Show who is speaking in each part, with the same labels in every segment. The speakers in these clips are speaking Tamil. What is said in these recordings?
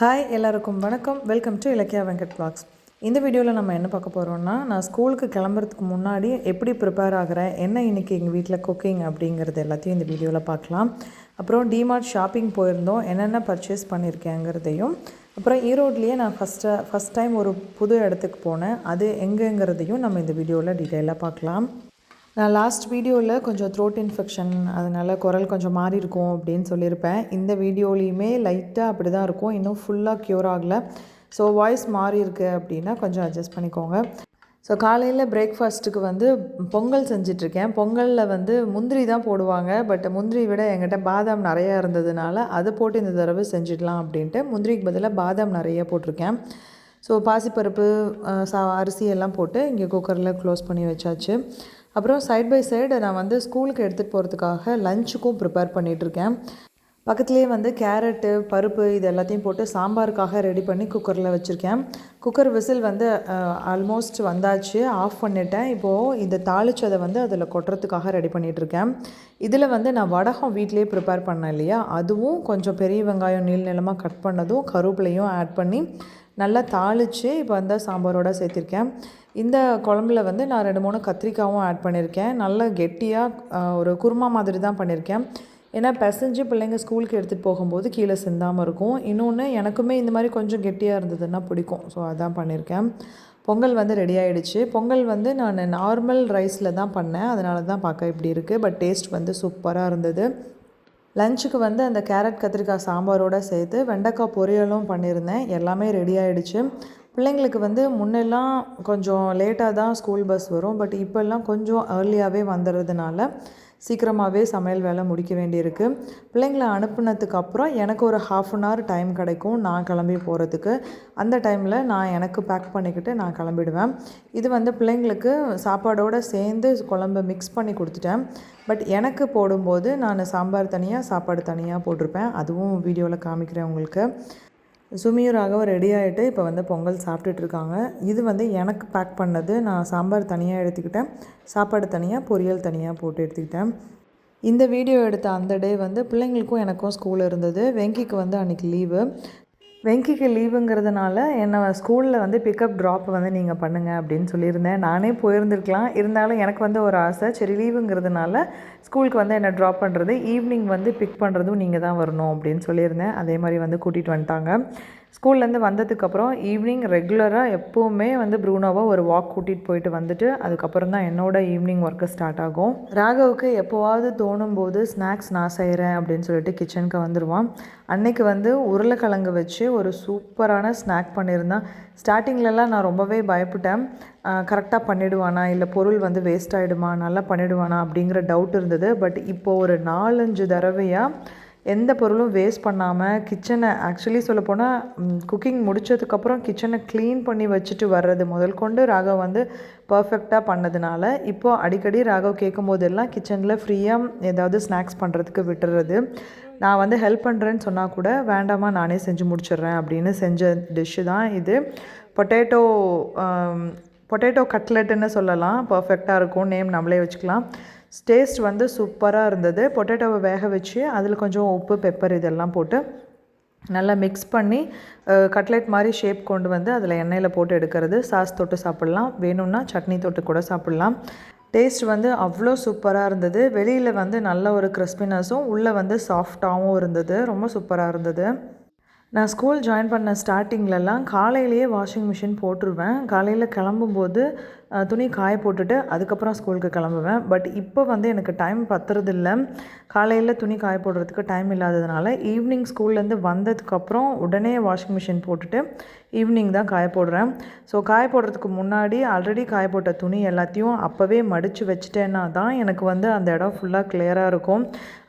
Speaker 1: ஹாய் எல்லாருக்கும் வணக்கம். Welcome to Ilakkiya Venkat vlogs இந்த வீடியோவில் நம்ம என்ன பார்க்க போகிறோம்னா நான் ஸ்கூலுக்கு கிளம்புறதுக்கு முன்னாடி எப்படி ப்ரிப்பேர் ஆகிறேன் என்ன இன்றைக்கி எங்கள் வீட்டில் குக்கிங் அப்படிங்கிறது எல்லாத்தையும் இந்த வீடியோவில் பார்க்கலாம். அப்புறம் டிமார்ட் ஷாப்பிங் போயிருந்தோம் என்னென்ன பர்ச்சேஸ் பண்ணியிருக்கேங்கிறதையும் அப்புறம் ஈரோட்லேயே நான் ஃபஸ்ட்டு ஃபஸ்ட் டைம் ஒரு புது இடத்துக்கு போனேன் அது எங்கேங்கிறதையும் நம்ம இந்த வீடியோவில் டீட்டெயிலாக பார்க்கலாம். நான் லாஸ்ட் வீடியோவில் கொஞ்சம் த்ரோட் இன்ஃபெக்ஷன் அதனால் குரல் கொஞ்சம் மாறி இருக்கும் அப்படின்னு சொல்லியிருப்பேன். இந்த வீடியோலையுமே லைட்டாக அப்படி தான் இருக்கும். இன்னும் ஃபுல்லாக க்யூர் ஆகலை. ஸோ வாய்ஸ் மாறி இருக்கு அப்படின்னா கொஞ்சம் அட்ஜஸ்ட் பண்ணிக்கோங்க. ஸோ காலையில் பிரேக்ஃபாஸ்ட்டுக்கு வந்து பொங்கல் செஞ்சிட்ருக்கேன். பொங்கலில் வந்து முந்திரி தான் போடுவாங்க. பட் முந்திரி விட எங்கிட்ட பாதாம் நிறையா இருந்ததுனால அதை போட்டு இந்த தடவை செஞ்சிடலாம் அப்படின்ட்டு முந்திரிக்கு பதிலாக பாதாம் நிறைய போட்டிருக்கேன். ஸோ பாசிப்பருப்பு சா அரிசி எல்லாம் போட்டு இங்கே குக்கரில் க்ளோஸ் பண்ணி வச்சாச்சு. அப்புறம் சைட் பை சைடு நான் வந்து ஸ்கூலுக்கு எடுத்துகிட்டு போகிறதுக்காக லஞ்சுக்கும் ப்ரிப்பேர் பண்ணிகிட்ருக்கேன் பக்கத்துலேயே வந்து கேரட்டு பருப்பு இது எல்லாத்தையும் போட்டு சாம்பாருக்காக ரெடி பண்ணி குக்கரில் வச்சுருக்கேன். குக்கர் விசில் வந்து ஆல்மோஸ்ட் வந்தாச்சு. ஆஃப் பண்ணிட்டேன். இப்போது இந்த தாளிச்சதை வந்து அதில் கொட்டுறதுக்காக ரெடி பண்ணிகிட்ருக்கேன் இதில் வந்து நான் வடகம் வீட்டிலே ப்ரிப்பேர் பண்ணேன் இல்லையா? அதுவும் கொஞ்சம் பெரிய வெங்காயம் நீள் நிலமாக கட் பண்ணதும் கருவேப்பிலையும் ஆட் பண்ணி நல்லா தாளித்து இப்போ வந்து சாம்பாரோடு சேர்த்திருக்கேன். இந்த குழம்புல வந்து நான் ரெண்டு மூணு கத்திரிக்காவும் ஆட் பண்ணியிருக்கேன் நல்லா கெட்டியாக ஒரு குருமா மாதிரி தான் பண்ணியிருக்கேன் ஏன்னா பிசைஞ்சு பிள்ளைங்க ஸ்கூலுக்கு எடுத்துகிட்டு போகும்போது கீழே சிந்தாமல் இருக்கும். இன்னொன்று எனக்குமே இந்த மாதிரி கொஞ்சம் கெட்டியாக இருந்ததுன்னா பிடிக்கும். ஸோ அதான் பண்ணியிருக்கேன் பொங்கல் வந்து ரெடி ஆகிடுச்சு பொங்கல் வந்து நான் நார்மல் ரைஸில் தான் பண்ணேன். அதனால தான் பார்க்க இப்படி இருக்குது பட் டேஸ்ட் வந்து சூப்பராக இருந்தது. லஞ்சுக்கு வந்து அந்த கேரட் கத்திரிக்காய் சாம்பாரோடு சேர்த்து வெண்டைக்காய் பொரியலும் பண்ணியிருந்தேன். எல்லாமே ரெடி ஆகிடுச்சு பிள்ளைங்களுக்கு வந்து முன்னெல்லாம் கொஞ்சம் லேட்டாக தான் ஸ்கூல் பஸ் வரும். பட் இப்போல்லாம் கொஞ்சம் ஏர்லியாகவே வந்துடுறதுனால சீக்கிரமாகவே சமையல் வேலை முடிக்க வேண்டியிருக்கு. பிள்ளைங்களை அனுப்புனதுக்கு அப்புறம் எனக்கு ஒரு ஹாஃப் அன் ஹவர் டைம் கிடைக்கும். நான் கிளம்பி போகிறதுக்கு அந்த டைமில் நான் எனக்கு பேக் பண்ணிக்கிட்டு நான் கிளம்பிடுவேன். இது வந்து பிள்ளைங்களுக்கு சாப்பாடோடு சேர்ந்து குழம்பு மிக்ஸ் பண்ணி கொடுத்துட்டேன். பட் எனக்கு போடும்போது நான் சாம்பார் தனியாக சாப்பாடு தனியாக போட்டிருப்பேன். அதுவும் வீடியோவில் காமிக்கிறேன் உங்களுக்கு. சுமியும் ராகவும் ரெடி ஆகிட்டு இப்போ வந்து பொங்கல் சாப்பிட்டுட்டு இருக்காங்க. இது வந்து எனக்கு பேக் பண்ணது. நான் சாம்பார் தனியாக எடுத்துக்கிட்டேன். சாப்பாடு தனியாக பொரியல் தனியாக போட்டு எடுத்துக்கிட்டேன். இந்த வீடியோ எடுத்த அந்த டே வந்து பிள்ளைங்களுக்கும் எனக்கும் ஸ்கூல் இருந்தது. வெங்கிக்கு வந்து அன்றைக்கி லீவு வெங்கிக்கு லீவுங்கிறதுனால என்னை ஸ்கூலில் வந்து பிக்கப் ட்ராப் வந்து நீங்கள் பண்ணுங்கள் அப்படின்னு சொல்லியிருந்தேன். நானே போயிருந்துருக்கலாம். இருந்தாலும் எனக்கு வந்து ஒரு ஆசை. சரி லீவுங்கிறதுனால ஸ்கூலுக்கு வந்து என்னை ட்ராப் பண்ணுறது ஈவினிங் வந்து பிக் பண்ணுறதும் நீங்கள் தான் வரணும் அப்படின்னு சொல்லியிருந்தேன். அதே மாதிரி வந்து கூட்டிகிட்டு வந்துட்டாங்க. ஸ்கூல்லேருந்து வந்ததுக்கப்புறம் ஈவினிங் ரெகுலராக எப்போவுமே வந்து ப்ரூனோவை ஒரு வாக் கூட்டிகிட்டு போயிட்டு வந்துட்டு அதுக்கப்புறம் தான் என்னோட ஈவினிங் ஒர்க்கு ஸ்டார்ட் ஆகும். ராகவுக்கு எப்போவாவது தோணும் போது ஸ்நாக்ஸ் நான் செய்கிறேன் அப்படின்னு சொல்லிட்டு கிச்சனுக்கு வந்துடுவான் அன்னைக்கு வந்து உருளைக்கிழங்கு வச்சு ஒரு சூப்பரான ஸ்நாக் பண்ணியிருந்தான். ஸ்டார்டிங்லலாம் நான் ரொம்பவே பயப்பட்டேன். கரெக்டாக பண்ணிடுவானா? இல்லை பொருள் வந்து வேஸ்ட் ஆகிடுமா நல்லா பண்ணிடுவானா? அப்படிங்கிற டவுட் இருந்தது. பட் இப்போது ஒரு நாலஞ்சு தடவையாக எந்த பொருளும் வேஸ்ட் பண்ணாமல் கிச்சனை ஆக்சுவலி சொல்லப்போனால் குக்கிங் முடிச்சதுக்கப்புறம் கிச்சனை க்ளீன் பண்ணி வச்சுட்டு வர்றது முதல் கொண்டு ராகவ் வந்து பர்ஃபெக்டாக பண்ணதுனால இப்போது அடிக்கடி ராகவ் கேட்கும் போதெல்லாம் கிச்சனில் ஃப்ரீயாக ஏதாவது ஸ்நாக்ஸ் பண்ணுறதுக்கு விட்டுறது. நான் வந்து ஹெல்ப் பண்ணுறேன்னு சொன்னால் கூட வேண்டாமா நானே செஞ்சு முடிச்சிடுறேன் அப்படின்னு செஞ்ச டிஷ்ஷு தான் இது. பொட்டேட்டோ பொட்டேட்டோ கட்லெட்டுன்னு சொல்லலாம். பர்ஃபெக்டாக இருக்கும். நேம் நம்மளே வச்சுக்கலாம். டேஸ்ட் வந்து சூப்பராக இருந்தது. பொட்டேட்டோவை வேக வச்சு அதில் கொஞ்சம் உப்பு பெப்பர் இதெல்லாம் போட்டு நல்லா மிக்ஸ் பண்ணி கட்லெட் மாதிரி ஷேப் கொண்டு வந்து அதில் எண்ணெயில் போட்டு எடுக்கிறது. சாஸ் தொட்டு சாப்பிட்லாம். வேணும்னா சட்னி தொட்டு கூட சாப்பிட்லாம். டேஸ்ட் வந்து அவ்வளோ சூப்பராக இருந்தது. வெளியில் வந்து நல்ல ஒரு கிறிஸ்பினஸும் உள்ளே வந்து சாஃப்டாகவும் இருந்தது. ரொம்ப சூப்பராக இருந்தது. நான் ஸ்கூல் ஜாயின் பண்ண ஸ்டார்டிங்லலாம் காலையிலேயே வாஷிங் மிஷின் போட்டுருவேன். காலையில் கிளம்பும்போது துணி காய போட்டுட்டு அதுக்கப்புறம் ஸ்கூலுக்கு கிளம்புவேன். பட் இப்போ வந்து எனக்கு டைம் பத்துறதில்ல. காலையில் துணி காய போடுறதுக்கு டைம் இல்லாததுனால ஈவினிங் ஸ்கூல்லேருந்து வந்ததுக்கப்புறம் உடனே வாஷிங் மிஷின் போட்டுட்டு ஈவினிங் தான் காய போடுறேன். ஸோ காய போடுறதுக்கு முன்னாடி ஆல்ரெடி காய போட்ட துணி எல்லாத்தையும் அப்போவே மடித்து வச்சிட்டேன்னா தான் எனக்கு வந்து அந்த இடம் ஃபுல்லாக கிளியராக இருக்கும்.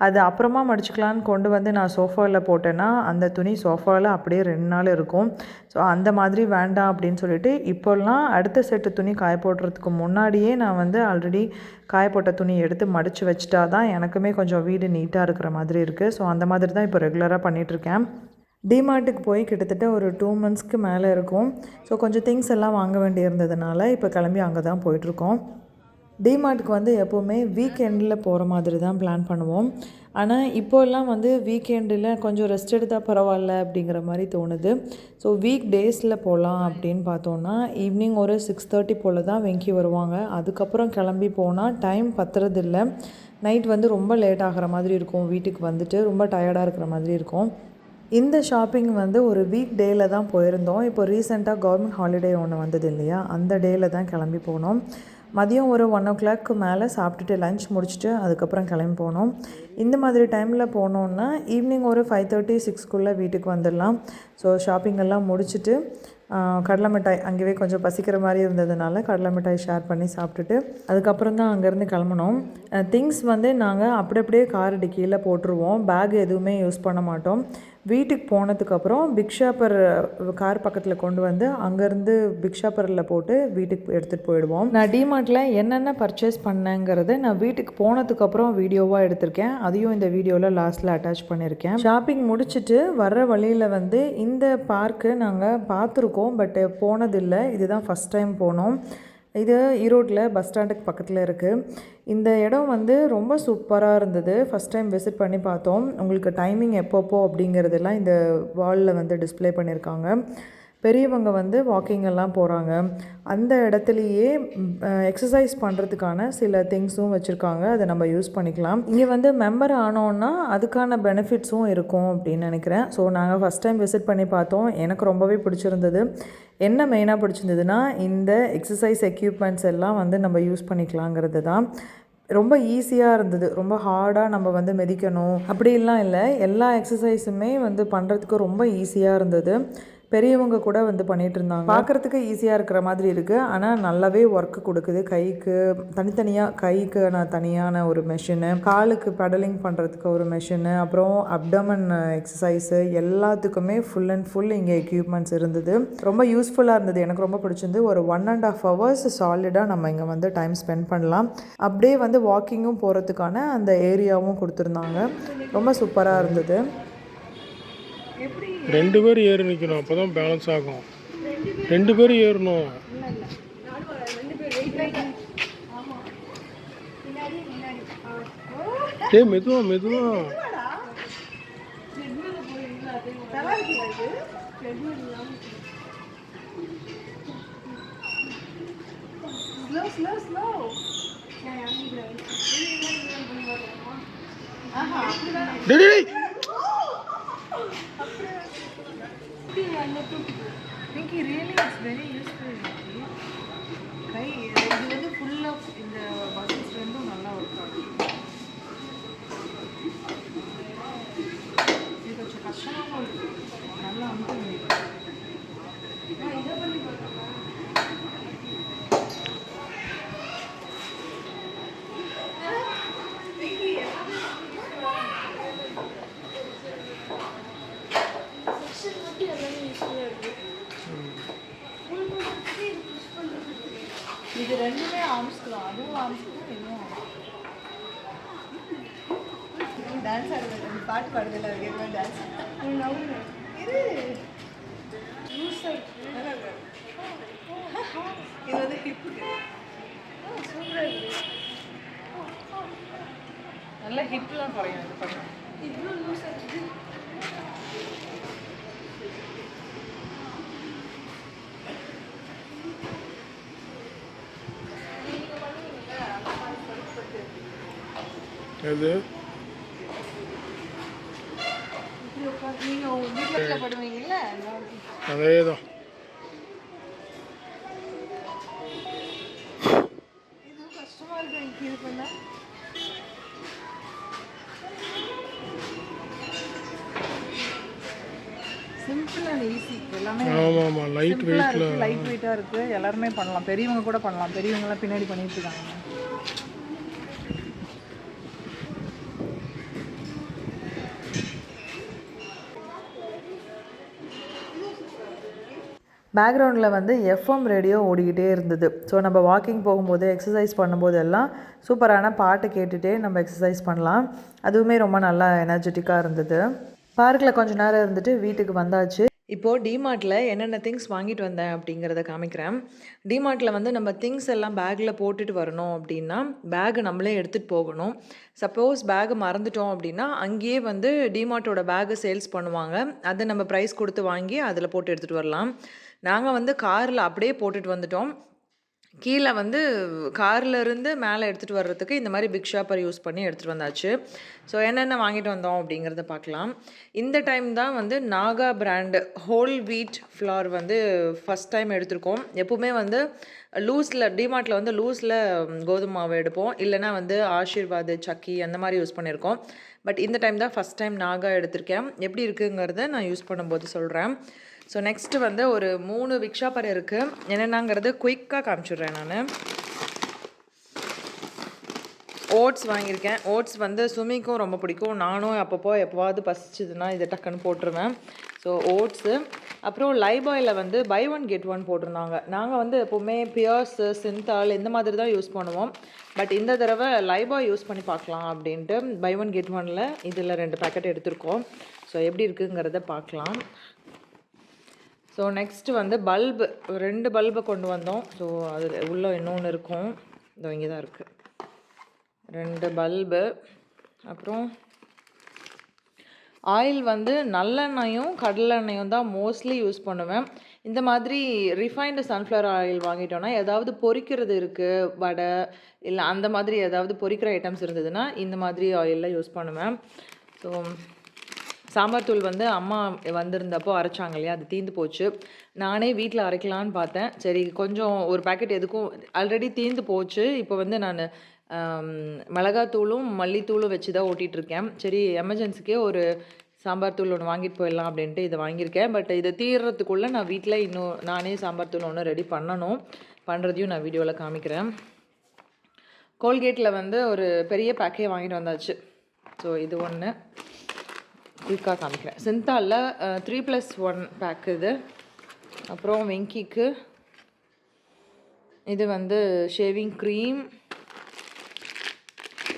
Speaker 1: அது அப்புறமா மடிச்சுக்கலான்னு கொண்டு வந்து நான் சோஃபாவில் போட்டேன்னா அந்த துணி சோஃபாவில் அப்படியே ரெண்டு நாள் இருக்கும். ஸோ அந்த மாதிரி வேண்டாம் அப்படின்னு சொல்லிட்டு இப்போல்லாம் அடுத்த செட்டு துணி காய போடுறதுக்கு முன்னாடியே நான் வந்து ஆல்ரெடி காய போட்ட துணி எடுத்து மடித்து வச்சிட்டா தான் எனக்குமே கொஞ்சம் வீடு நீட்டாக இருக்கிற மாதிரி இருக்குது ஸோ அந்த மாதிரி தான் இப்போ ரெகுலராக பண்ணிகிட்ருக்கேன் டிமார்ட்டுக்கு போய் கிட்டத்தட்ட ஒரு டூ மந்த்ஸ்க்கு மேலே இருக்கும். ஸோ கொஞ்சம் திங்ஸ் எல்லாம் வாங்க வேண்டி இருந்ததுனால இப்போ கிளம்பி அங்கே தான் போயிட்டுருக்கோம் டிமார்ட்டுக்கு வந்து எப்போவுமே வீக்கெண்டில் போகிற மாதிரி தான் பிளான் பண்ணுவோம். ஆனால் இப்போல்லாம் வந்து வீக்கெண்டில் கொஞ்சம் ரெஸ்ட் எடுத்தால் பரவாயில்ல அப்படிங்கிற மாதிரி தோணுது. ஸோ வீக் டேஸில் போகலாம் அப்படின்னு பார்த்தோன்னா ஈவினிங் ஒரு சிக்ஸ் தேர்ட்டி போல் தான் வெங்கி வருவாங்க. அதுக்கப்புறம் கிளம்பி போனால் டைம் பத்துறதில்ல. நைட் வந்து ரொம்ப லேட் ஆகிற மாதிரி இருக்கும். வீட்டுக்கு வந்துட்டு ரொம்ப டயர்டாக இருக்கிற மாதிரி இருக்கும். இந்த ஷாப்பிங் வந்து ஒரு வீக் டேயில் தான் போயிருந்தோம். இப்போ ரீசெண்டாக கவர்மெண்ட் ஹாலிடே ஒன்று வந்தது இல்லையா? அந்த டேயில் தான் கிளம்பி போனோம். மதியம் ஒரு ஒன் ஓ கிளாக்கு மேலே சாப்பிட்டுட்டு லஞ்ச் முடிச்சுட்டு அதுக்கப்புறம் கிளம்பி போனோம். இந்த மாதிரி டைமில் போனோன்னா ஈவினிங் ஒரு ஃபைவ் தேர்ட்டி சிக்ஸ்க்குள்ளே வீட்டுக்கு வந்துடலாம். ஸோ ஷாப்பிங்கெல்லாம் முடிச்சுட்டு கடலை மிட்டாய் அங்கேயே கொஞ்சம் பசிக்கிற மாதிரி இருந்ததுனால கடலை மிட்டாய் ஷேர் பண்ணி சாப்பிட்டுட்டு அதுக்கப்புறம் தான் அங்கேருந்து கிளம்புனோம். திங்ஸ் வந்து நாங்கள் அப்படி அப்படியே கார் கீழே போட்டுருவோம். பேக் எதுவுமே யூஸ் பண்ண மாட்டோம். வீட்டுக்கு போனதுக்கப்புறம் பிக் ஷாப்பர் கார் பக்கத்தில் கொண்டு வந்து அங்கேருந்து பிக் ஷாப்பரில் போட்டு வீட்டுக்கு எடுத்துகிட்டு போயிடுவோம். நான் டிமார்ட்டில் என்னென்ன பர்ச்சேஸ் பண்ணேங்கிறத நான் வீட்டுக்கு போனதுக்கப்புறம் வீடியோவாக எடுத்திருக்கேன். அதையும் இந்த வீடியோவில் லாஸ்ட்டில் அட்டாச் பண்ணியிருக்கேன். ஷாப்பிங் முடிச்சுட்டு வர்ற வழியில் வந்து இந்த பார்க்கு நாங்கள் பார்த்துருக்கோம் பட் போனதில்லை. இதுதான் ஃபஸ்ட் டைம் போனோம். இது ஈரோட்டில் பஸ் ஸ்டாண்டுக்கு பக்கத்தில் இருக்குது இந்த இடம் வந்து ரொம்ப சூப்பராக இருந்தது. ஃபஸ்ட் டைம் விசிட் பண்ணி பார்த்தோம். உங்களுக்கு டைமிங் எப்போப்போ அப்படிங்கிறதெல்லாம் இந்த வாலில் வந்து டிஸ்ப்ளே பண்ணியிருக்காங்க பெரியவங்க வந்து வாக்கிங் எல்லாம் போகிறாங்க அந்த இடத்துலையே எக்ஸசைஸ் பண்ணுறதுக்கான சில திங்ஸும் வச்சுருக்காங்க. அதை நம்ம யூஸ் பண்ணிக்கலாம். இங்கே வந்து மெம்பர் ஆனோன்னா அதுக்கான பெனிஃபிட்ஸும் இருக்கும் அப்படின்னு நினைக்கிறேன். ஸோ நாங்கள் ஃபஸ்ட் டைம் விசிட் பண்ணி பார்த்தோம். எனக்கு ரொம்பவே பிடிச்சிருந்தது. என்ன மெயினாக பிடிச்சிருந்ததுன்னா இந்த எக்ஸசைஸ் எக்யூப்மெண்ட்ஸ் எல்லாம் வந்து நம்ம யூஸ் பண்ணிக்கலாங்கிறது தான். ரொம்ப ஈஸியாக இருந்தது. ரொம்ப ஹார்டாக நம்ம வந்து மிதிக்கணும். அப்படிலாம் இல்லை. எல்லா எக்ஸசைஸுமே வந்து பண்ணுறதுக்கு ரொம்ப ஈஸியாக இருந்தது. பெரியவங்க கூட வந்து பண்ணிட்டு இருந்தாங்க பார்க்குறதுக்கு ஈஸியாக இருக்கிற மாதிரி இருக்குது ஆனால் நல்லாவே ஒர்க்கு கொடுக்குது. கைக்கு தனித்தனியாக கைக்கு நான் தனியான ஒரு மெஷினு காலுக்கு பெடலிங் பண்ணுறதுக்கு ஒரு மெஷினு அப்புறம் அப்டமன் எக்ஸசைஸு எல்லாத்துக்குமே ஃபுல் அண்ட் ஃபுல் இங்கே எக்யூப்மெண்ட்ஸ் இருந்தது. ரொம்ப யூஸ்ஃபுல்லாக இருந்தது. எனக்கு ரொம்ப பிடிச்சிருந்து ஒரு ஒன் அண்ட் ஆஃப் ஹவர்ஸ் சாலிடாக நம்ம இங்கே வந்து டைம் ஸ்பெண்ட் பண்ணலாம். அப்படியே வந்து வாக்கிங்கும் போகிறதுக்கான அந்த ஏரியாவும் கொடுத்துருந்தாங்க. ரொம்ப சூப்பராக இருந்தது.
Speaker 2: ரெண்டு பேர் ஏறி நிற்கணும் அப்போ தான் பேலன்ஸ் ஆகும். ரெண்டு பேர் ஏறணும். டே மெதுவா மெதுவா. டேய், டேய், டேய்.
Speaker 1: Pinky, really it's very useful. கை இது வந்து ஃபுல்லாக இந்த மசில்ஸ் ரெண்டும் நல்லா ஒர்க் ஆகும் இது கொஞ்சம் கஷ்டமாகவும் இருக்குது நல்லா அமுக்க முடியும் இது ரெண்டுமே ஆர்ம்ஸ்க்கு தான் அதுவும் ஆர்ம்ஸ்க்கு தான் இதுவும் டான்ஸ் ஆடுறது பாட்டு பாடுறதுல இருக்கு டான்ஸ் இது இது வந்து ஹிப்புக்கு சூப்பராக இருக்கு நல்லா ஹிப்லாம் குறையும் இது பண்ண. இவ்வளோ லூஸாக இருக்குது.
Speaker 2: எது?
Speaker 1: நீங்கள் உங்கள் வீட்டில் படுவீங்கல்ல?
Speaker 2: அதே தான்
Speaker 1: இது கஷ்டமா இருக்கு இது பண்ண. சிம்பிள் அண்ட் ஈஸி எல்லாமே
Speaker 2: ஆமாம் ஆமாம் லைட் வெயிட்டில்
Speaker 1: வெயிட்டாக இருக்கு எல்லாருமே பண்ணலாம். பெரியவங்க கூட பண்ணலாம். பெரியவங்களாம் பின்னாடி பண்ணிட்டு இருக்காங்க. பேக்ரவுண்டில் வந்து எஃப்எம் ரேடியோ ஓடிக்கிட்டே இருந்தது. ஸோ நம்ம வாக்கிங் போகும்போது எக்ஸசைஸ் பண்ணும்போது எல்லாம் சூப்பரான பாட்டு கேட்டுகிட்டே நம்ம எக்ஸசைஸ் பண்ணலாம். அதுவுமே ரொம்ப நல்லா எனர்ஜெட்டிக்காக இருந்தது. பார்க்கில் கொஞ்ச நேரம் இருந்துட்டு வீட்டுக்கு வந்தாச்சு. இப்போது டிமார்ட்டில் என்னென்ன திங்ஸ் வாங்கிட்டு வந்தேன் அப்படிங்கிறத காமிக்கிறேன். டிமார்ட்டில் வந்து நம்ம திங்ஸ் எல்லாம் பேக்கில் போட்டுட்டு வரணும் அப்படின்னா பேகு நம்மளே எடுத்துகிட்டு போகணும். சப்போஸ் பேகு மறந்துட்டோம் அப்படின்னா அங்கேயே வந்து டிமார்ட்டோட பேகு சேல்ஸ் பண்ணுவாங்க. அதை நம்ம ப்ரைஸ் கொடுத்து வாங்கி அதில் போட்டு எடுத்துகிட்டு வரலாம். நாங்கள் வந்து காரில் அப்படியே போட்டுட்டு வந்துட்டோம். கீழே வந்து கார்லேருந்து மேலே எடுத்துகிட்டு வர்றதுக்கு இந்த மாதிரி பிக் ஷாப்பர் யூஸ் பண்ணி எடுத்துகிட்டு வந்தாச்சு. ஸோ என்னென்ன வாங்கிட்டு வந்தோம் அப்படிங்கிறத பார்க்கலாம். இந்த டைம் தான் வந்து Naga brand whole wheat flour வந்து ஃபஸ்ட் டைம் எடுத்திருக்கோம். எப்பவுமே வந்து லூஸில் டிமார்ட்டில் வந்து லூஸில் கோதுமை மாவு எடுப்போம். இல்லைனா வந்து ஆஷீர்வாத் சக்கி அந்த மாதிரி யூஸ் பண்ணியிருக்கோம். பட் இந்த டைம் தான் ஃபஸ்ட் டைம் நாகா எடுத்திருக்கேன். எப்படி இருக்குங்கிறத நான் யூஸ் பண்ணும்போது சொல்கிறேன் ஸோ நெக்ஸ்ட்டு வந்து ஒரு மூணு விக்ஷாப்பர் இருக்குது என்னென்னாங்கிறது குயிக்காக காமிச்சிடுறேன் நான். ஓட்ஸ் வாங்கியிருக்கேன். ஓட்ஸ் வந்து சுமிக்கும் ரொம்ப பிடிக்கும். நானும் அப்பப்போ எப்போவாவது பசிச்சதுன்னா இதை டக்குன்னு போட்டுருவேன். ஸோ ஓட்ஸு அப்புறம் லைபாயில் வந்து பை ஒன் கெட் ஒன் போட்டிருந்தாங்க. நாங்கள் வந்து எப்போவுமே பியர்ஸு சிந்தால் இந்த மாதிரி தான் யூஸ் பண்ணுவோம். பட் இந்த தடவை லைபாய் யூஸ் பண்ணி பார்க்கலாம் அப்படின்ட்டு பை ஒன் கெட் ஒனில் இதில் ரெண்டு பேக்கெட் எடுத்திருக்கோம். ஸோ எப்படி இருக்குங்கிறத பார்க்கலாம். ஸோ நெக்ஸ்ட்டு வந்து பல்பு ரெண்டு பல்பை கொண்டு வந்தோம். ஸோ அதில் உள்ளே இன்னொன்று இருக்கும். இதோ இங்கே தான் இருக்குது ரெண்டு பல்பு அப்புறம் ஆயில் வந்து நல்லெண்ணெயும் கடலெண்ணெயும் தான் மோஸ்ட்லி யூஸ் பண்ணுவேன். இந்த மாதிரி ரிஃபைண்டு சன்ஃப்ளவர் ஆயில் வாங்கிட்டோன்னா ஏதாவது பொரிக்கிறது இருக்குது வடை இல்லை அந்த மாதிரி ஏதாவது பொரிக்கிற ஐட்டம்ஸ் இருந்ததுன்னா இந்த மாதிரி ஆயிலில் யூஸ் பண்ணுவேன். ஸோ சாம்பார் தூள் வந்து அம்மா வந்திருந்தப்போ அரைச்சாங்க இல்லையா? அது தீந்து போச்சு. நானே வீட்டில் அரைக்கலான்னு பார்த்தேன். சரி கொஞ்சம் ஒரு பேக்கெட் எதுக்கும் ஆல்ரெடி தீந்து போச்சு. இப்போ வந்து நான் மிளகாத்தூளும் மல்லித்தூளும் வச்சு தான் ஓட்டிகிட்ருக்கேன் சரி எமர்ஜென்சிக்கே ஒரு சாம்பார் தூள் ஒன்று வாங்கிட்டு போயிடலாம் அப்படின்ட்டு இதை வாங்கியிருக்கேன். பட் இதை தீர்றதுக்குள்ளே நான் வீட்டில் இன்னும் நானே சாம்பார் தூள் ஒன்று ரெடி பண்ணணும். பண்ணுறதையும் நான் வீடியோவில் காமிக்கிறேன். கோல்கேட்டில் வந்து ஒரு பெரிய பேக்கே வாங்கிட்டு வந்தாச்சு. ஸோ இது ஒன்று குயிக்காக காமிக்கிறேன் சிந்தாலில் த்ரீ ப்ளஸ் ஒன் பேக் இது. அப்புறம் வெங்கிக்கு இது வந்து ஷேவிங் க்ரீம்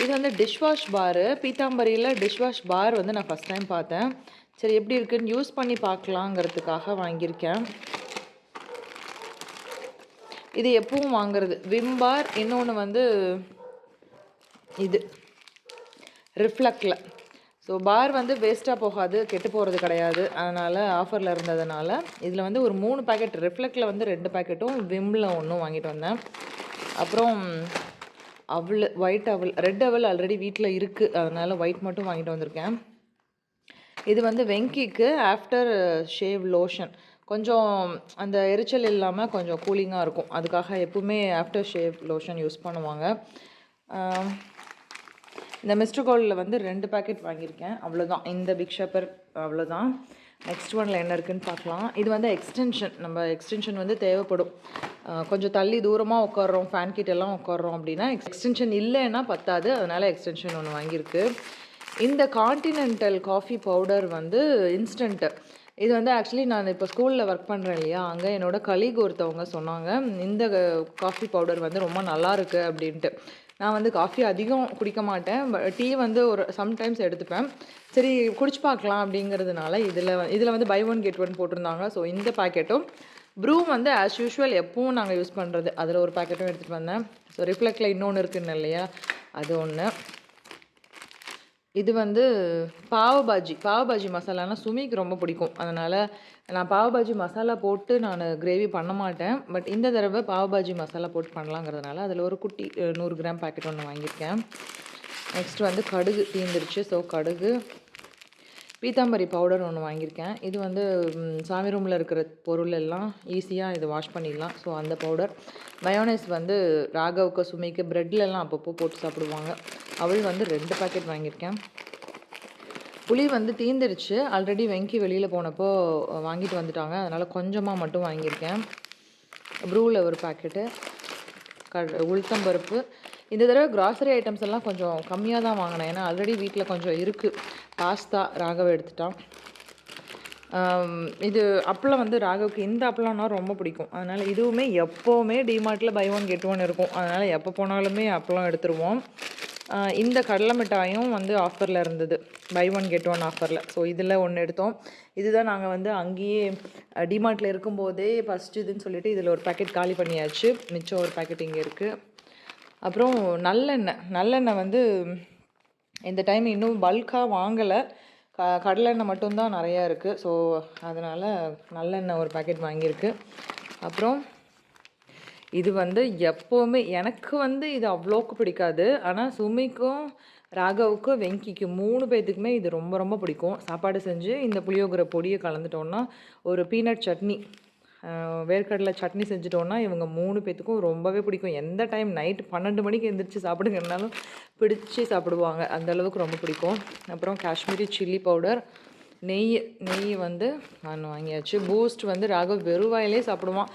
Speaker 1: இது வந்து டிஷ்வாஷ் பாரு பீத்தாம்பரியில் டிஷ்வாஷ் பார் வந்து நான் ஃபஸ்ட் டைம் பார்த்தேன். சரி எப்படி இருக்குன்னு யூஸ் பண்ணி பார்க்கலாங்கிறதுக்காக வாங்கியிருக்கேன். இது எப்பவும் வாங்குறது. விம் பார் இன்னொன்று வந்து இது. ரிஃப்ளக்டில் ஸோ பார் வந்து வேஸ்ட்டாக போகாது கெட்டு போகிறது கிடையாது. அதனால் ஆஃபரில் இருந்ததுனால இதில் வந்து ஒரு மூணு பேக்கெட் ரிஃப்ளெக்டில் வந்து ரெண்டு பேக்கெட்டும் விம்மில் ஒன்றும் வாங்கிட்டு வந்தேன். அப்புறம் அவள் ஒயிட் அவள் ரெட் அவள் ஆல்ரெடி வீட்டில் இருக்குது அதனால் ஒயிட் மட்டும் வாங்கிட்டு வந்திருக்கேன். இது வந்து வெங்கிக்கு ஆஃப்டர் ஷேவ் லோஷன் கொஞ்சம் அந்த எரிச்சல் இல்லாமல் கொஞ்சம் கூலிங்காக இருக்கும். அதுக்காக எப்பவுமே ஆஃப்டர் ஷேவ் லோஷன் யூஸ் பண்ணுவாங்க. இந்த மிஸ்டர் கோல்டில் வந்து ரெண்டு பேக்கெட் வாங்கியிருக்கேன். அவ்வளோதான் இந்த பிக் ஷாப்பர் அவ்வளோதான் நெக்ஸ்ட் ஒனில் என்ன இருக்குன்னு பார்க்கலாம். இது வந்து எக்ஸ்டென்ஷன் நம்ம எக்ஸ்டென்ஷன் வந்து தேவைப்படும். கொஞ்சம் தள்ளி தூரமாக உட்காடுறோம் ஃபேன் கிட்ட எல்லாம் உட்காடுறோம் அப்படின்னா எக்ஸ்டென்ஷன் இல்லைன்னா பத்தாது. அதனால் எக்ஸ்டென்ஷன் ஒன்று வாங்கியிருக்கு. இந்த காண்டினென்டல் காஃபி பவுடர் வந்து இன்ஸ்டன்ட்டு இது வந்து ஆக்சுவலி நான் இப்போ ஸ்கூலில் ஒர்க் பண்ணுறேன் இல்லையா? அங்கே என்னோட கலீக் ஒருத்தவங்க சொன்னாங்க இந்த காஃபி பவுடர் வந்து ரொம்ப நல்லா இருக்குது அப்படின்ட்டு. நான் வந்து காஃபி அதிகம் குடிக்க மாட்டேன். டீ வந்து ஒரு சம்டைம்ஸ் எடுத்துப்பேன். சரி குடிச்சு பார்க்கலாம் அப்படிங்கிறதுனால இதில் இதில் வந்து பை ஒன் கெட் ஒன் போட்டிருந்தாங்க. ஸோ இந்த பாக்கெட்டும் ப்ரூ வந்து ஆஸ் யூஷுவல் எப்பவும் நாங்கள் யூஸ் பண்ணுறது அதில் ஒரு பாக்கெட்டும் எடுத்துகிட்டு வந்தேன். ஸோ ரிஃப்ளெக்டில் இன்னொன்று இருக்குன்னு இல்லையா? அது ஒன்று இது வந்து பாவ பாஜி. பாவ பாஜி மசாலானா சுமிக்கு ரொம்ப பிடிக்கும். அதனால் நான் பாவ பாஜி மசாலா போட்டு நான் கிரேவி பண்ண மாட்டேன். பட் இந்த தடவை பாவ பாஜி மசாலா போட்டு பண்ணலாங்கிறதுனால அதில் ஒரு குட்டி நூறு கிராம் பாக்கெட் ஒன்று வாங்கியிருக்கேன். நெக்ஸ்ட் வந்து கடுகு தீந்துருச்சு. ஸோ கடுகு பீத்தாம்பரி பவுடர் ஒன்று வாங்கியிருக்கேன். இது வந்து சாமி ரூமில் இருக்கிற பொருள் எல்லாம் ஈஸியாக இதை வாஷ் பண்ணிடலாம். ஸோ அந்த பவுடர் மயோனைஸ் வந்து ராகவுக்கு சுமைக்கு ப்ரெட்லலாம் அப்பப்போ போட்டு சாப்பிடுவாங்க. அவள் வந்து ரெண்டு பாக்கெட் வாங்கியிருக்கேன். புளி வந்து தீந்துருச்சு. ஆல்ரெடி வெங்கி வெளியில் போனப்போ வாங்கிட்டு வந்துட்டாங்க. அதனால் கொஞ்சமாக மட்டும் வாங்கியிருக்கேன். ப்ரூவில் ஒரு பாக்கெட்டு க உளுத்தம்பருப்பு இந்த தடவை கிராசரி ஐட்டம்ஸ் எல்லாம் கொஞ்சம் கம்மியாக தான் வாங்கினேன். ஏன்னா ஆல்ரெடி வீட்டில் கொஞ்சம் இருக்குது பாஸ்தா ராகவ எடுத்துட்டான் இது அப்பளம் வந்து ராகவுக்கு இந்த அப்பளம்னா ரொம்ப பிடிக்கும். அதனால் இதுவுமே எப்போவுமே டிமார்ட்டில் பை ஒன் கெட் ஒன் இருக்கும். அதனால் எப்போ போனாலுமே அப்பளம் எடுத்துருவோம். இந்த கடலை மிட்டாயும் வந்து ஆஃபரில் இருந்தது. பை ஒன் கெட் ஒன் ஆஃபரில் ஸோ இதில் ஒன்று எடுத்தோம். இதுதான் நாங்கள் வந்து அங்கேயே டிமார்ட்டில் இருக்கும்போதே ஃபஸ்ட்டு இதுன்னு சொல்லிட்டு இதில் ஒரு பாக்கெட் காலி பண்ணியாச்சு. மிச்சம் ஒரு பாக்கெட் இங்கே இருக்குது அப்புறம் நல்லெண்ணெய். நல்லெண்ணெய் வந்து இந்த டைம் இன்னும் பல்காக வாங்கலை. க கடலெண்ணெய் மட்டும்தான் நிறையா இருக்குது ஸோ அதனால் நல்லெண்ணெய் ஒரு பாக்கெட் வாங்கியிருக்கு. அப்புறம் இது வந்து எப்போவுமே எனக்கு வந்து இது அவ்வளோக்கு பிடிக்காது. ஆனால் சுமிக்கும் ராகவுக்கும் வெங்கிக்கும் மூணு பேர்த்துக்குமே இது ரொம்ப ரொம்ப பிடிக்கும். சாப்பாடு செஞ்சு இந்த புளியோகிற பொடியை கலந்துட்டோன்னா ஒரு பீனட் சட்னி வேர்க்கடலை சட்னி செஞ்சுட்டோன்னா இவங்க மூணு பேர்த்துக்கும் ரொம்பவே பிடிக்கும். எந்த டைம் நைட் பன்னெண்டு மணிக்கு எந்திரிச்சு சாப்பிடுங்கன்னாலும் பிடிச்சி சாப்பிடுவாங்க. அந்த அளவுக்கு ரொம்ப பிடிக்கும். அப்புறம் காஷ்மீரி சில்லி பவுடர் நெய் நெய் வந்து நான் வாங்கியாச்சு. பூஸ்ட் வந்து ராகவ் வெறும் வாயிலே சாப்பிடுவான்.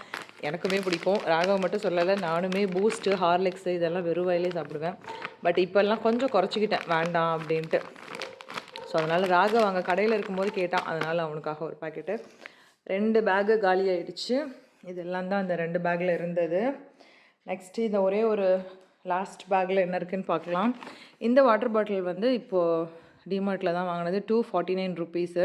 Speaker 1: எனக்குமே பிடிக்கும். ராகவ் மட்டும் சொல்லலை நானுமே பூஸ்ட்டு ஹார்லிக்ஸு இதெல்லாம் வெறும் வயலே சாப்பிடுவேன். பட் இப்போல்லாம் கொஞ்சம் குறைச்சிக்கிட்டேன். வேண்டாம் அப்படின்ட்டு. ஸோ அதனால் ராகவ் அங்கே கடையில் இருக்கும்போது கேட்டான். அதனால் அவனுக்காக ஒரு பாக்கெட்டு ரெண்டு பேக்கு காலி ஆகிடுச்சு இதெல்லாம் தான் அந்த ரெண்டு பேக்கில் இருந்தது. நெக்ஸ்ட்டு இந்த ஒரே ஒரு லாஸ்ட் பேக்கில் என்ன இருக்குன்னு பார்க்கலாம். இந்த வாட்டர் பாட்டில் வந்து இப்போது டிமார்ட்டில் தான் வாங்கினது. டூ ஃபார்ட்டி நைன் ருபீஸு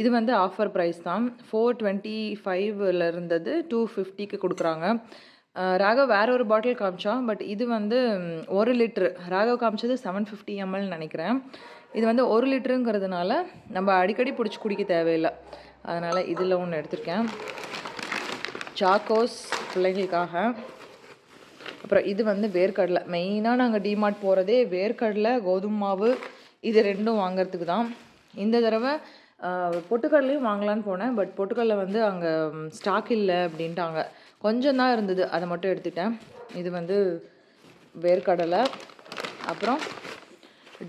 Speaker 1: இது வந்து ஆஃபர் ப்ரைஸ் தான். ஃபோர் டுவெண்ட்டி ஃபைவ்ல இருந்தது. டூ ஃபிஃப்டிக்கு கொடுக்குறாங்க. ராகவ் வேற ஒரு பாட்டில் காமிச்சோம் பட் இது வந்து ஒரு லிட்ரு ராகவ் காமிச்சது செவன் ஃபிஃப்டி எம்எல் நினைக்கிறேன். இது வந்து ஒரு லிட்டருங்கிறதுனால நம்ம அடிக்கடி பிடிச்சி குடிக்க தேவையில்லை. அதனால் இதில் ஒன்று எடுத்திருக்கேன். சாக்கோஸ் பிள்ளைங்களுக்காக. அப்புறம் இது வந்து வேர்க்கடலை. மெயினாக நாங்கள் டிமார்ட் போகிறதே வேர்க்கடலை கோதுமை மாவு இது ரெண்டும் வாங்குறதுக்கு தான். இந்த தடவை பொட்டுக்கடலையும் வாங்கலான்னு போனேன். பட் பொட்டுக்கடலை வந்து அங்கே ஸ்டாக் இல்லை அப்படின்ட்டாங்க. கொஞ்சம் தான் இருந்தது. அதை மட்டும் எடுத்துட்டேன். இது வந்து வேர்க்கடலை. அப்புறம்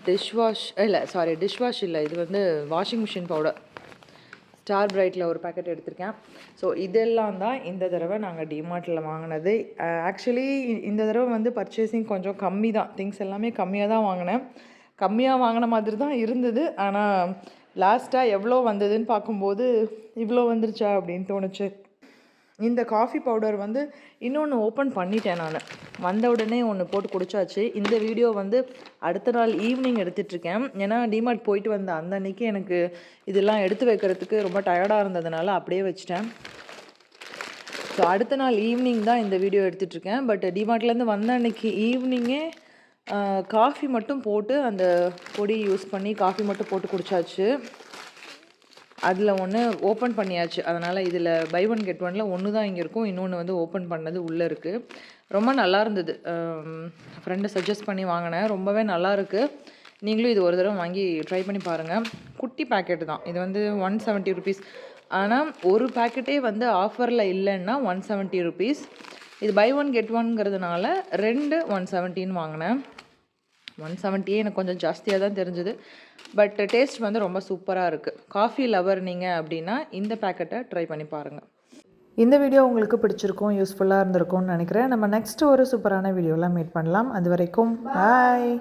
Speaker 1: டிஷ் வாஷ் இல்லை சாரி டிஷ் வாஷ் இல்லை. இது வந்து வாஷிங் மிஷின் பவுடர் ஸ்டார் பிரைட்டில் ஒரு பேக்கெட் எடுத்திருக்கேன். ஸோ இதெல்லாம் தான் இந்த தடவை நாங்கள் டிமார்ட்டில் வாங்கினது. ஆக்சுவலி இந்த தடவை வந்து பர்ச்சேசிங் கொஞ்சம் கம்மி தான். திங்ஸ் எல்லாமே கம்மியாக தான் வாங்கினேன். கம்மியாக வாங்கின மாதிரி தான் இருந்தது ஆனால் லாஸ்ட்டாக எவ்வளோ வந்ததுன்னு பார்க்கும்போது இவ்வளோ வந்துருச்சா அப்படின்னு தோணுச்சு. இந்த காஃபி பவுடர் வந்து இன்னொன்று ஓப்பன் பண்ணிட்டேன் நான். வந்த உடனே ஒன்று போட்டு குடிச்சாச்சு. இந்த வீடியோ வந்து அடுத்த நாள் ஈவினிங் எடுத்துட்ருக்கேன். ஏன்னா டிமார்ட் போயிட்டு வந்த அந்த அன்னைக்கு எனக்கு இதெல்லாம் எடுத்து வைக்கிறதுக்கு ரொம்ப டயர்டாக இருந்ததுனால அப்படியே வச்சிட்டேன். ஸோ அடுத்த நாள் ஈவினிங் தான் இந்த வீடியோ எடுத்துகிட்ருக்கேன் பட் டிமார்ட்லேருந்து வந்த அன்னைக்கு ஈவினிங்கே காஃபி மட்டும் போட்டு அந்த பொடி யூஸ் பண்ணி காஃபி மட்டும் போட்டு குடிச்சாச்சு. அதில் ஒன்று ஓப்பன் பண்ணியாச்சு. அதனால் இதில் பை ஒன் கெட் ஒனில் ஒன்று தான் இங்கே இருக்கும். இன்னொன்று வந்து ஓப்பன் பண்ணது உள்ளே இருக்குது ரொம்ப நல்லா இருந்தது. ஃப்ரெண்டை சஜஸ்ட் பண்ணி வாங்கினேன். ரொம்பவே நல்லா இருக்குது நீங்களும் இது ஒரு தடவை வாங்கி ட்ரை பண்ணி பாருங்கள் குட்டி பேக்கெட் தான். இது வந்து ஒன் செவன்ட்டி ருபீஸ் ஆனால் ஒரு பேக்கெட்டே வந்து ஆஃபரில் இல்லைன்னா ஒன் செவன்ட்டி ருபீஸ் இது பை ஒன் கெட் ஒன்ங்கிறதுனால ரெண்டு ஒன் செவன்ட்டின்னு வாங்கினேன். ஒன் செவன்ட்டியே எனக்கு கொஞ்சம் ஜாஸ்தியாக தான் தெரிஞ்சுது. பட் டேஸ்ட் வந்து ரொம்ப சூப்பராக இருக்குது காஃபி லவர் நீங்கள் அப்படின்னா இந்த பேக்கெட்டை ட்ரை பண்ணி பாருங்கள்
Speaker 3: இந்த வீடியோ உங்களுக்கு பிடிச்சிருக்கும் யூஸ்ஃபுல்லாக இருந்திருக்கும்னு நினைக்கிறேன். நம்ம நெக்ஸ்ட் ஒரு சூப்பரான வீடியோவில் மீட் பண்ணலாம். அது வரைக்கும் பாய்